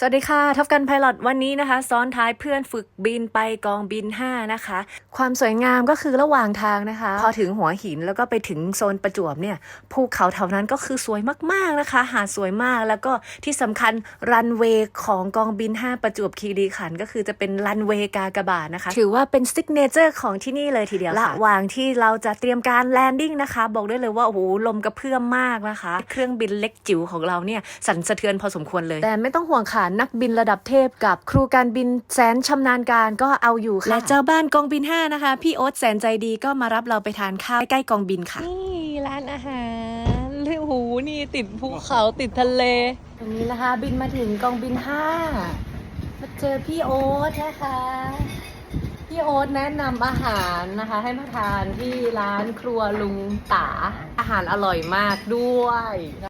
สวัสดีค่ะท็อปกันไพลอตวันนี้นะคะ ซ้อนท้ายเพื่อนฝึกบินไปกองบิน 5 นะคะ ความสวยงามก็คือระหว่างทางนะคะ พอถึงหัวหินแล้วก็ไปถึงโซนประจวบเนี่ยภูเขาแถวนั้นก็คือสวยมากๆนะคะ หาดสวยมากแล้วก็ที่สำคัญรันเวย์ของกองบิน 5 ประจวบคีรีขันก็คือจะเป็นรันเวย์กากบาทนะคะ ถือว่าเป็นซิกเนเจอร์ของที่นี่เลยทีเดียวะระหว่างที่เราจะเตรียมการแลนดิ้งนะคะ บอกได้เลยว่าโอ้โหลมกระเพื่อมมากนะคะ เครื่องบินเล็กจิ๋วของเราเนี่ยสั่นสะเทือนพอสมควรเลย แต่ไม่ต้องห่วงค่ะนักบินระดับเทพกับครูการบินแสนชำนาญการก็เอาอยู่ค่ะ และเจ้าบ้านกองบิน 5 นะคะ พี่โอ๊ตแสนใจดีก็มารับเราไปทานข้าวใกล้ๆกองบินค่ะ นี่ร้านอาหารเลยหูนี่ติดภูเขาติดทะเลตรงนี้นะคะ บินมาถึงกองบิน 5 มาเจอพี่โอ๊ตนะคะ พี่โอ๊ตแนะนำอาหารนะคะ ให้มาทานที่ร้านครัวลุงตาอาหารอร่อยมากด้วยน